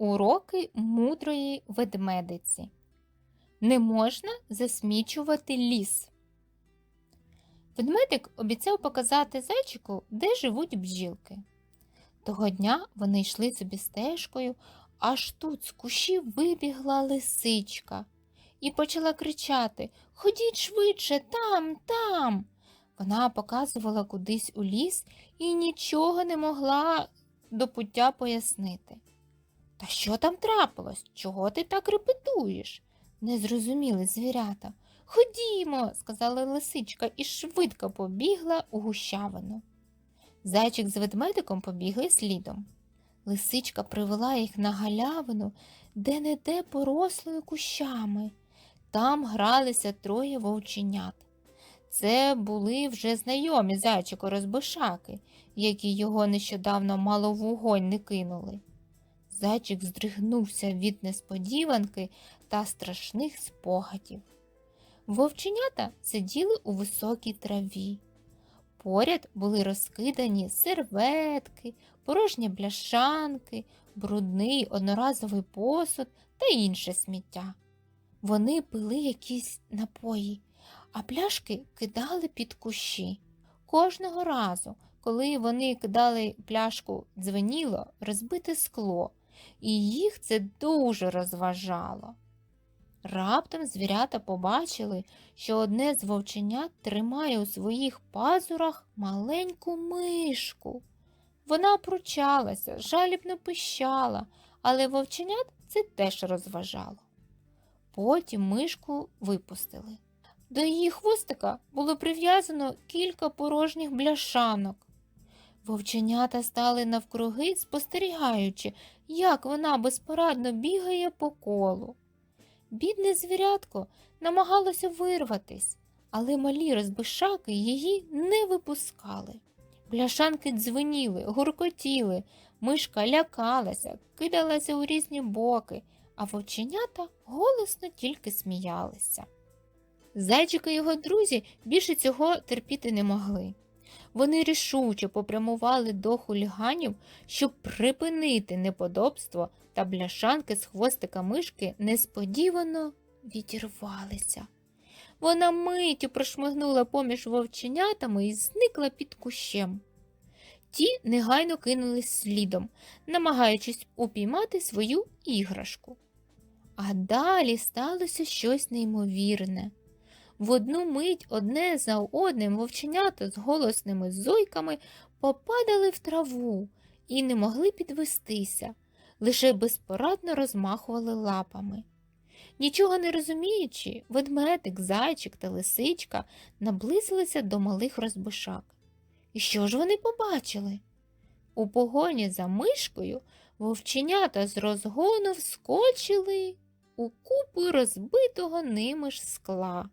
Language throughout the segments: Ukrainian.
Уроки мудрої ведмедиці. Не можна засмічувати ліс. Ведмедик обіцяв показати зайчику, де живуть бджілки. Того дня вони йшли собі стежкою, аж тут з кущів вибігла лисичка і почала кричати Ходіть швидше, там, там. Вона показувала кудись у ліс і нічого не могла до пуття пояснити. Та що там трапилось? Чого ти так репетуєш? не зрозуміли звірята. Ходімо, сказала лисичка і швидко побігла у гущавину. Зайчик з ведмедиком побігли слідом. Лисичка привела їх на галявину, де не де порослою кущами. Там гралися троє вовченят. Це були вже знайомі зайчику розбишаки, які його нещодавно мало вогонь не кинули. Зайчик здригнувся від несподіванки та страшних спогадів. Вовченята сиділи у високій траві. Поряд були розкидані серветки, порожні бляшанки, брудний одноразовий посуд та інше сміття. Вони пили якісь напої, а пляшки кидали під кущі. Кожного разу, коли вони кидали пляшку, дзвеніло розбите скло, і їх це дуже розважало. Раптом звірята побачили, що одне з вовченят тримає у своїх пазурах маленьку мишку. Вона пручалася, жалібно пищала, але вовченят це теж розважало. Потім мишку випустили. До її хвостика було прив'язано кілька порожніх бляшанок. Вовченята стали навкруги, спостерігаючи, як вона безпорадно бігає по колу. Бідне звірятко намагалося вирватись, але малі розбишаки її не випускали. Бляшанки дзвеніли, гуркотіли, мишка лякалася, кидалася у різні боки, а вовченята голосно тільки сміялися. Зайчик і його друзі більше цього терпіти не могли. Вони рішуче попрямували до хуліганів, щоб припинити неподобство, та бляшанки з хвостика мишки несподівано відірвалися. Вона миттю прошмигнула поміж вовченятами і зникла під кущем. Ті негайно кинулись слідом, намагаючись упіймати свою іграшку. А далі сталося щось неймовірне. В одну мить одне за одним вовченята з голосними зойками попадали в траву і не могли підвестися, лише безпорадно розмахували лапами. Нічого не розуміючи, ведмедик, зайчик та лисичка наблизилися до малих розбишак. І що ж вони побачили? У погоні за мишкою вовченята з розгону вскочили у купу розбитого ними ж скла.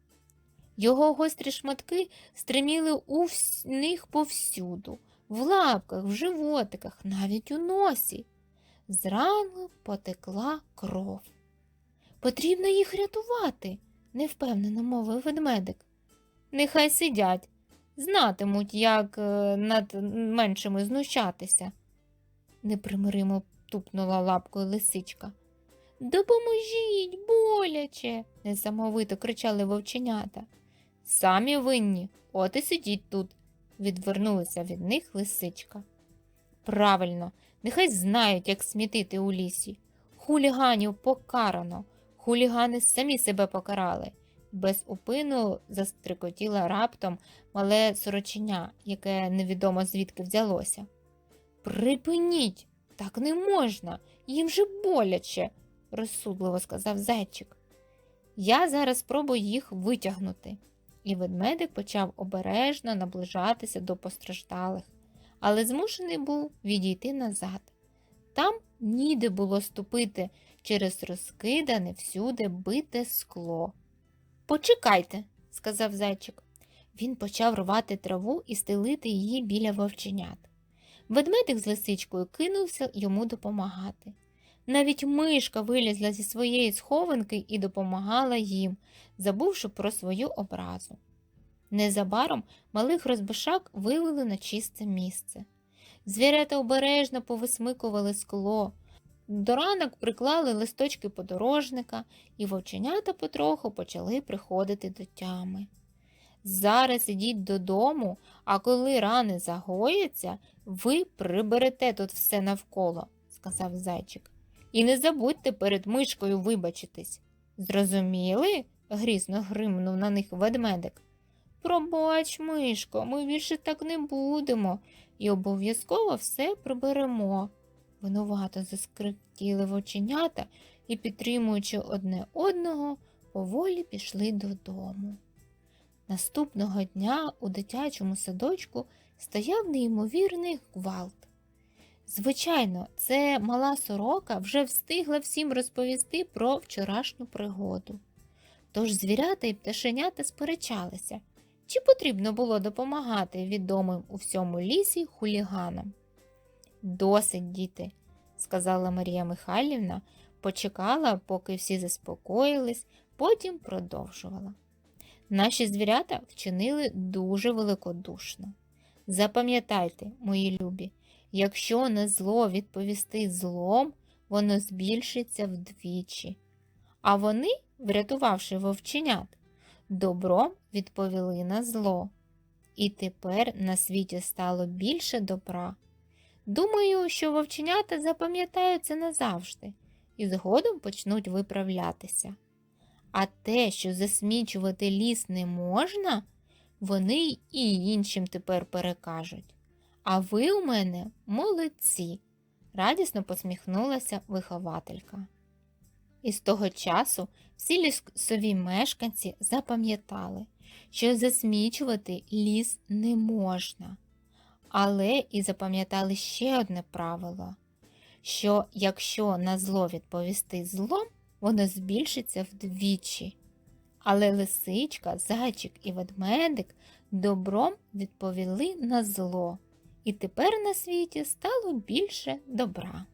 Його гострі шматки стриміли у них повсюду, в лапках, в животиках, навіть у носі. Зранку потекла кров. Потрібно їх рятувати, невпевнено мовив ведмедик. Нехай сидять, знатимуть, як е, над меншими знущатися, непримиримо тупнула лапкою лисичка. Допоможіть, боляче, несамовито кричали вовченята. Самі винні, от і сидіть тут, відвернулася від них лисичка. Правильно, нехай знають, як смітити у лісі. Хуліганів покарано, хулігани самі себе покарали. Без упину застрикотіла раптом мале сороченя, яке невідомо звідки взялося. Припиніть, так не можна, їм же боляче, розсудливо сказав зайчик. Я зараз спробую їх витягнути. І ведмедик почав обережно наближатися до постраждалих, але змушений був відійти назад. Там ніде було ступити через розкидане всюди бите скло. Почекайте, сказав зайчик. Він почав рвати траву і стелити її біля вовченят. Ведмедик з лисичкою кинувся йому допомагати. Навіть мишка вилізла зі своєї схованки і допомагала їм, забувши про свою образу. Незабаром малих розбишак вивели на чисте місце. Звірята обережно повисмикували скло, До ранок приклали листочки подорожника, і вовченята потроху почали приходити до тями. Зараз ідіть додому, а коли рани загояться, ви приберете тут все навколо, сказав зайчик. І не забудьте перед мишкою вибачитись. Зрозуміли? грізно гримнув на них ведмедик. Пробач, мишко, ми більше так не будемо і обов'язково все приберемо. Винувато заскриптіли вовченята і, підтримуючи одне одного, поволі пішли додому. Наступного дня у дитячому садочку стояв неймовірний гвалт. Звичайно, це мала сорока вже встигла всім розповісти про вчорашню пригоду. Тож звірята і пташенята сперечалися, чи потрібно було допомагати відомим у всьому лісі хуліганам. Досить, діти, сказала Марія Михайлівна, почекала, поки всі заспокоїлись, потім продовжувала. Наші звірята вчинили дуже великодушно. Запам'ятайте, мої любі, якщо на зло відповісти злом, воно збільшиться вдвічі. А вони, врятувавши вовченят, добром відповіли на зло. І тепер на світі стало більше добра. Думаю, що вовченята запам'ятають це назавжди і згодом почнуть виправлятися. А те, що засмічувати ліс не можна, вони і іншим тепер перекажуть. А ви у мене молодці, радісно посміхнулася вихователька. І з того часу всі лісові мешканці запам'ятали, що засмічувати ліс не можна. Але і запам'ятали ще одне правило, що якщо на зло відповісти злом, воно збільшиться вдвічі. Але лисичка, зайчик і ведмедик добром відповіли на зло, і тепер на світі стало більше добра.